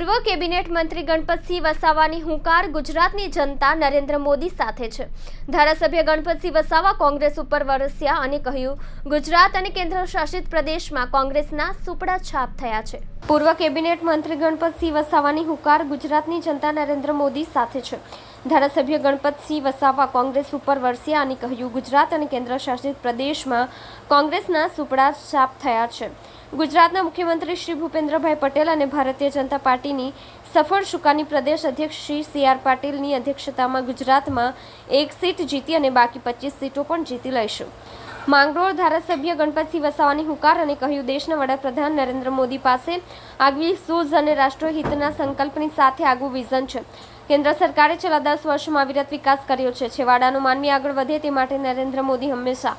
પૂર્વ કેબિનેટ મંત્રી ગણપતસિંહ વસાવાની હુંકાર ગુજરાતની જનતા નરેન્દ્ર મોદી સાથે છે. ધારાસભ્ય ગણપતસિંહ વસાવા કોંગ્રેસ ઉપર વરસ્યા અને કહ્યું, ગુજરાત અને કેન્દ્ર શાસિત પ્રદેશમાં કોંગ્રેસના સુપડા છાપ થયા છે. પૂર્વ કેબિનેટ મંત્રી ગણપતસિંહ વસાવાની હુંકાર ગુજરાતની જનતા નરેન્દ્ર મોદી સાથે છે. ધારાસભ્ય ગણપતસિંહ વસાવા કોંગ્રેસ ઉપર વરસ્યા અને કહ્યું, ગુજરાત અને કેન્દ્ર શાસિત પ્રદેશમાં કોંગ્રેસના સુપડા છાપ થયા છે. ગુજરાતના મુખ્યમંત્રી શ્રી ભૂપેન્દ્રભાઈ પટેલ અને ભારતીય જનતા પાર્ટીની સફળ શુકાની પ્રદેશ અધ્યક્ષ શ્રી સી આર પાટીલની અધ્યક્ષતામાં ગુજરાતમાં એક સીટ જીતી અને બાકી પચીસ સીટો પણ જીતી લઈશું. માંગરોળ ધારાસભ્ય ગણપતસિંહ વસાવાની હુંકાર અને કહ્યું, દેશના વડાપ્રધાન નરેન્દ્ર મોદી પાસે આગવી સૂઝ અને રાષ્ટ્રહિતના સંકલ્પની સાથે આગવું વિઝન છે. કેન્દ્ર સરકારે છેલ્લા દસ વર્ષમાં અવિરત વિકાસ કર્યો છે. છેવાડાનું માનવી આગળ વધે તે માટે નરેન્દ્ર મોદી હંમેશા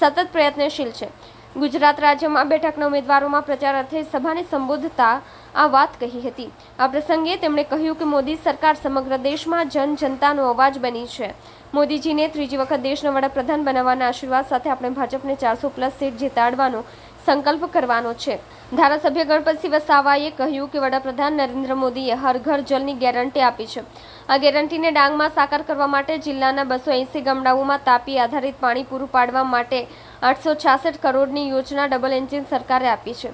સતત પ્રયત્નશીલ છે. ગુજરાત રાજ્યમાં બેઠકના ઉમેદવારોમાં પ્રચાર અર્થે સભાને સંબોધતા આ વાત કહી હતી. આ પ્રસંગે તેમણે કહ્યું કે મોદી સરકાર સમગ્ર દેશમાં જન જનતાનો અવાજ બની છે. મોદીજીને ત્રીજી વખત દેશના વડાપ્રધાન બનાવવાના આશીર્વાદ સાથે આપણે ભાજપને ચારસો પ્લસ સીટ જીતાડવાનો સંકલ્પ કરવાનો છે. ધારાસભ્ય ગણપતસિંહ વસાવાએ કહ્યું કે વડાપ્રધાન નરેન્દ્ર મોદીએ હર ઘર જલની ગેરંટી આપી છે. આ ગેરંટીને ડાંગમાં સાકાર કરવા માટે જિલ્લાના બસો એંસી ગામડાઓમાં તાપી આધારિત પાણી પૂરું પાડવા માટે આઠસો છાસઠ કરોડની યોજના ડબલ એન્જિન સરકારે આપી છે.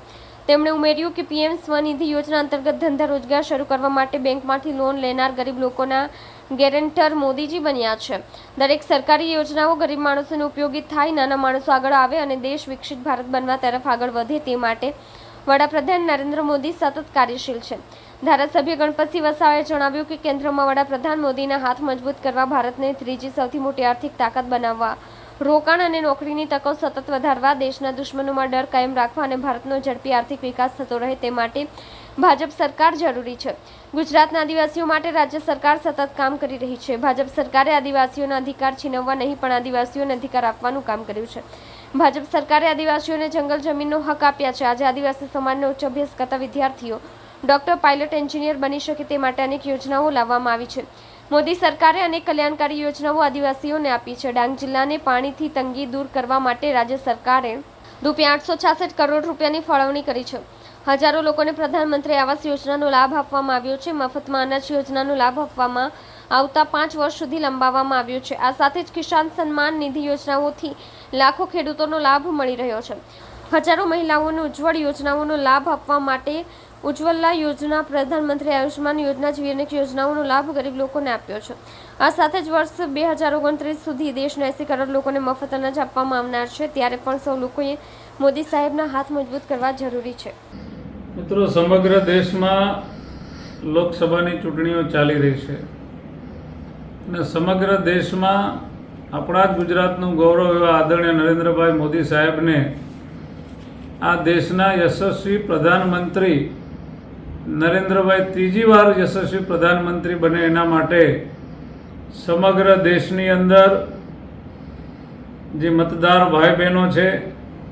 તેમણે ઉમેર્યું કે પીએમ સ્વનિધિ યોજના અંતર્ગત ધંધા રોજગાર શરૂ કરવા માટે બેંકમાંથી લોન લેનાર ગરીબ લોકોના ગેરેન્ટર મોદીજી બન્યા છે. દરેક સરકારી યોજનાઓ ગરીબ માણસોને ઉપયોગી થાય, નાના માણસો આગળ આવે અને દેશ વિકસિત ભારત બનવા તરફ આગળ વધે તે માટે વડાપ્રધાન નરેન્દ્ર મોદી સતત કાર્યશીલ છે. ધારાસભ્ય ગણપતસિંહ વસાવાએ જણાવ્યું કે કેન્દ્રમાં વડાપ્રધાન મોદીના હાથ મજબૂત કરવા ભારતને ત્રીજી સૌથી મોટી આર્થિક તાકાત બનાવવા રોકાણ અને નોકરીની તકો સતત વધારવા, દેશના દુશ્મનોમાં ડર કાયમ રાખવા અને ભારતનો ઝડપી આર્થિક વિકાસ થતો રહે તે માટે ભાજપ સરકાર જરૂરી છે. ગુજરાતના આદિવાસીઓ માટે રાજ્ય સરકાર સતત કામ કરી રહી છે. ભાજપ સરકારે આદિવાસીઓના અધિકાર છીનવવા નહીં, પણ આદિવાસીઓને અધિકાર આપવાનું કામ કર્યું છે. ભાજપ સરકારે આદિવાસીઓને જંગલ જમીનનો હક આપ્યા છે. આજે આદિવાસી સમાજનો ઉચ્ચ અભ્યાસ કરતા વિદ્યાર્થીઓ ડોક્ટર, પાયલટ, એન્જિનિયર બની શકે તે માટે અનેક યોજનાઓ લાવવામાં આવી છે. મોદી સરકારે અનેક કલ્યાણકારી યોજનાઓ આદિવાસીઓને આપી છે. ડાંગ જિલ્લાને પાણીથી તંગી દૂર કરવા માટે રાજ્ય સરકારે રૂપિયા આઠસો છાસઠ કરોડ રૂપિયાની ફાળવણી કરી છે. હજારો લોકોને પ્રધાનમંત્રી આવાસ યોજનાનો લાભ આપવામાં આવ્યો છે. મફતમાં અનાજ યોજનાનો લાભ આપવામાં આવતા પાંચ વર્ષ સુધી લંબાવવામાં આવ્યો છે. આ સાથે જ કિસાન સન્માન નિધિ યોજનાઓથી લાખો ખેડૂતોનો લાભ મળી રહ્યો છે. હજારો મહિલાઓને ઉજ્જવળ યોજનાઓનો લાભ આપવા માટે ઉજ્જવલા યોજના, પ્રધાનમંત્રી આયુષ્યમાન યોજના જેવી અનેક યોજનાઓનો લાભ ગરીબ લોકોને આપ્યો છે. આ સાથે જ વર્ષ બે હજાર ઓગણત્રીસ સુધી દેશના એસી કરોડ લોકોને મફત અનાજ આપવામાં આવનાર છે. ત્યારે પણ સૌ લોકોએ મોદી સાહેબના હાથ મજબૂત કરવા જરૂરી છે. મિત્રો, સમગ્ર દેશમાં લોકસભાની ચૂંટણીઓ ચાલી રહી છે અને સમગ્ર દેશમાં આપણા જ ગુજરાતનું ગૌરવ એવા આદરણીય નરેન્દ્રભાઈ મોદી સાહેબને આ દેશના યશસ્વી પ્રધાનમંત્રી નરેન્દ્રભાઈ ત્રીજી વાર યશસ્વી પ્રધાનમંત્રી બને એના માટે સમગ્ર દેશની અંદર જે મતદાર ભાઈ બહેનો છે,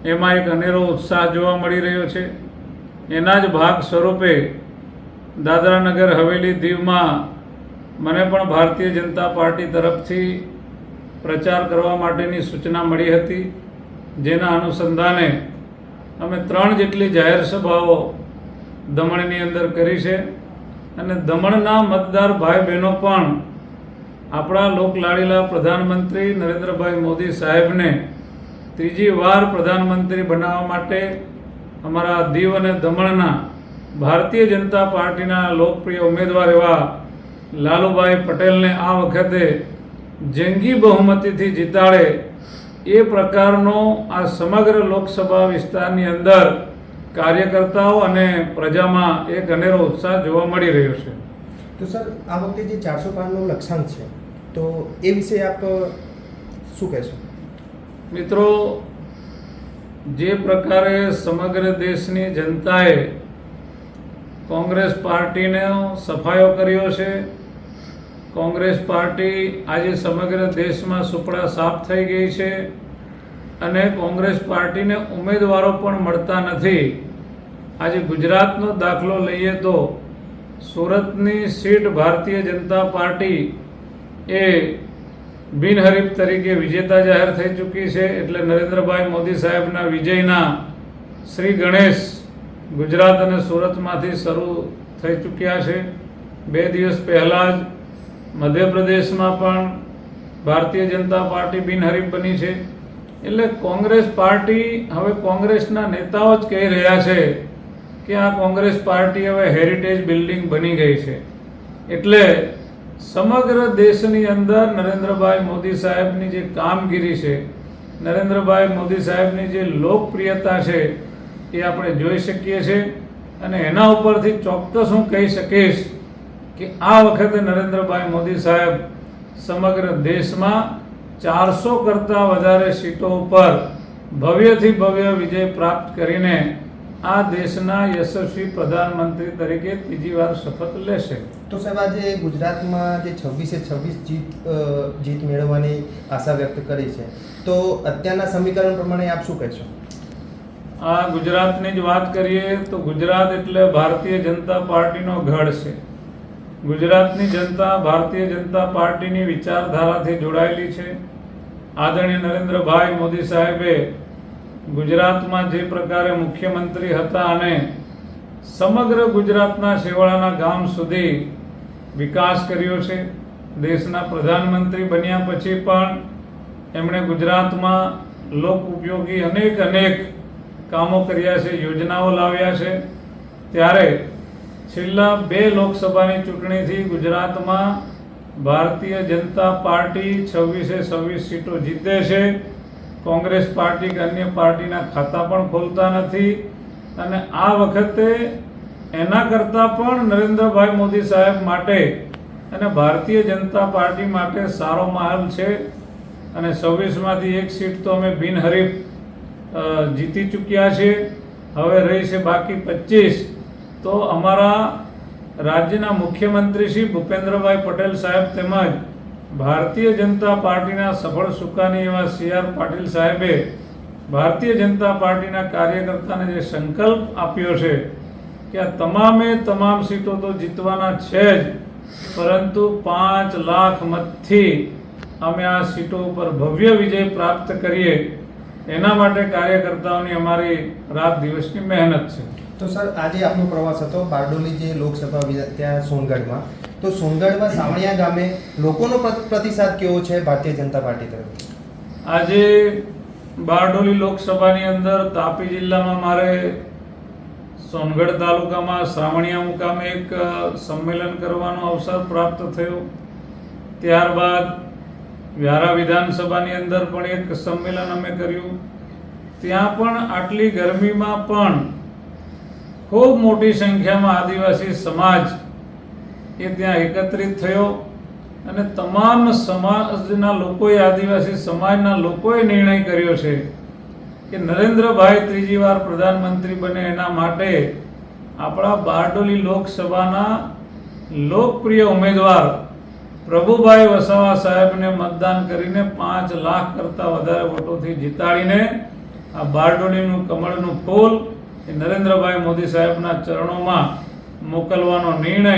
એમાં એક અનેરો ઉત્સાહ જોવા મળી રહ્યો છે. એના જ ભાગ સ્વરૂપે દાદરાનગર હવેલી દીવમાં મને પણ ભારતીય જનતા પાર્ટી તરફથી પ્રચાર કરવા માટેની સૂચના મળી હતી. જેના અનુસંધાને અમે ત્રણ જેટલી જાહેર સભાઓ દમણની અંદર કરી છે. અને દમણના મતદાર ભાઈ બહેનો પણ આપણા લોકલાડીલા પ્રધાનમંત્રી નરેન્દ્રભાઈ મોદી સાહેબને ત્રીજી વાર પ્રધાનમંત્રી બનાવવા માટે અમારા દીવ અને દમણના ભારતીય જનતા પાર્ટીના લોકપ્રિય ઉમેદવાર એવા લાલુભાઈ પટેલને આ વખતે જંગી બહુમતીથી જીતાડે એ પ્રકારનો આ સમગ્ર લોકસભા વિસ્તારની અંદર કાર્યકર્તાઓ અને પ્રજામાં એક અનેરો ઉત્સાહ જોવા મળી રહ્યો છે. તો સર આ વખતે જે ચારસો પારનો લક્ષ્યાંક છે તો એ વિશે આપ શું કહેશો? મિત્રો જે પ્રકારે સમગ્ર દેશની જનતાએ કોંગ્રેસ પાર્ટીનો સફાયો કર્યો છે કોંગ્રેસ પાર્ટી આજે સમગ્ર દેશમાં સુપડા સાફ થઈ ગઈ છે. અને કોંગ્રેસ પાર્ટીને ઉમેદવારો પણ મળતા નથી. આજે ગુજરાતનો દાખલો લઈએ તો સુરતની સીટ ભારતીય જનતા પાર્ટી એ બિનહરીફ તરીકે વિજેતા જાહેર થઈ ચૂકી છે એટલે નરેન્દ્રભાઈ મોદી સાહેબના વિજયના શ્રી ગણેશ ગુજરાત અને સુરતમાંથી શરૂ થઈ ચૂક્યા છે. બે દિવસ પહેલાં જ મધ્યપ્રદેશમાં પણ ભારતીય જનતા પાર્ટી બિનહરીફ બની છે. એટલે કોંગ્રેસ પાર્ટી હવે કોંગ્રેસના નેતાઓ જ કહી રહ્યા છે કે આ કોંગ્રેસ પાર્ટી હવે હેરિટેજ બિલ્ડિંગ બની ગઈ છે. એટલે સમગ્ર દેશની અંદર નરેન્દ્રભાઈ મોદી સાહેબની જે કામગીરી છે, નરેન્દ્રભાઈ મોદી સાહેબની જે લોકપ્રિયતા છે, એ આપણે જોઈ શકીએ છીએ અને એના ઉપરથી ચોક્કસ હું કહી શકીશ કે આ વખતે નરેન્દ્રભાઈ મોદી સાહેબ સમગ્ર દેશમાં ચારસો કરતાં વધારે સીટો ઉપર ભવ્યથી ભવ્ય વિજય પ્રાપ્ત કરીને આ દેશના યશસ્વી પ્રધાનમંત્રી તરીકે ત્રીજી વાર શપથ લેશે. તો સાહેબ આજે ગુજરાતમાં જે છવ્વીસે છવ્વીસ જીત જીત મેળવવાની આશા વ્યક્ત કરી છે. તો અત્યારના સમીકરણ પ્રમાણે આપ શું કહેશો? આ ગુજરાતની જ વાત કરીએ તો ગુજરાત એટલે ભારતીય જનતા પાર્ટીનો ગઢ છે. ગુજરાતની જનતા, ભારતીય જનતા પાર્ટીની વિચારધારાથી જોડાયેલી છે. આદરણીય નરેન્દ્રભાઈ મોદી સાહેબે ગુજરાતમાં જે પ્રકારે મુખ્યમંત્રી હતા અને સમગ્ર ગુજરાતના શેવાળાના ગામ સુધી વિકાસ કર્યો છે. દેશના પ્રધાનમંત્રી બન્યા પછી પણ એમણે ગુજરાતમાં લોક ઉપયોગી અનેક અનેક કામો કર્યા છે, યોજનાઓ લાવ્યા છે. ત્યારે છેલ્લા બે લોકસભાની ચૂંટણીથી ગુજરાતમાં ભારતીય જનતા પાર્ટી છવ્વીસે છવ્વીસ સીટો જીતે છે. કોંગ્રેસ પાર્ટી કે અન્ય પાર્ટીના ખાતા પણ ખોલતા નથી. અને આ વખતે એના કરતાં પણ નરેન્દ્રભાઈ મોદી સાહેબ માટે અને ભારતીય જનતા પાર્ટી માટે સારો માહોલ છે. અને છવ્વીસમાંથી એક સીટ તો અમે બિનહરીફ જીતી ચૂક્યા છીએ. હવે રહી છે બાકી પચીસ. તો અમારા રાજ્યના મુખ્યમંત્રી શ્રી ભૂપેન્દ્રભાઈ પટેલ સાહેબ તેમજ ભારતીય જનતા પાર્ટીના સફળ સુકાની એવા સી આર પાટીલ સાહેબે ભારતીય જનતા પાર્ટીના કાર્યકર્તાને જે સંકલ્પ આપ્યો છે કે આ તમામે તમામ સીટો તો જીતવાના છે જ, પરંતુ પાંચ લાખ મતથી અમે આ સીટો ઉપર ભવ્ય વિજય પ્રાપ્ત કરીએ. એના માટે કાર્યકર્તાઓની અમારી રાત દિવસની મહેનત છે. તો સર, આજે આપનો પ્રવાસ હતો, બારડોલી જે લોકસભા ત્યાં સોનગઢમાં. તો સોનગઢમાં સાવણિયા ગામે લોકોનો પ્ર- પ્રતિસાદ કેવો છે ભારતીય જનતા પાર્ટી તરફ આજે બારડોલી લોકસભાની અંદર તાપી જિલ્લામાં મારે સોનગઢ તાલુકામાં શ્રાવણિયા મુકામે એક સંમેલન કરવાનો અવસર પ્રાપ્ત થયો. ત્યારબાદ વ્યારા વિધાનસભાની અંદર પણ એક સંમેલન અમે કર્યું. ત્યાં પણ આટલી ગરમીમાં પણ ખૂબ મોટી સંખ્યામાં આદિવાસી સમાજ એ ત્યાં એકત્રિત થયો અને તમામ સમાજના લોકોએ, આદિવાસી સમાજના લોકોએ નિર્ણય કર્યો છે કે નરેન્દ્રભાઈ ત્રીજી વાર પ્રધાનમંત્રી બને એના માટે આપણા બારડોલી લોકસભાના લોકપ્રિય ઉમેદવાર પ્રભુભાઈ વસાવા સાહેબને મતદાન કરીને પાંચ લાખ કરતાં વધારે વોટોથી જીતાડીને આ બારડોલીનું કમળનું ફૂલ એ નરેન્દ્રભાઈ મોદી સાહેબના ચરણોમાં મોકલવાનો નિર્ણય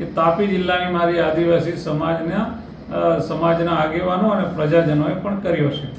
એ તાપી જિલ્લાની મારી આદિવાસી સમાજના સમાજના આગેવાનો અને પ્રજાજનોએ પણ કર્યો છે.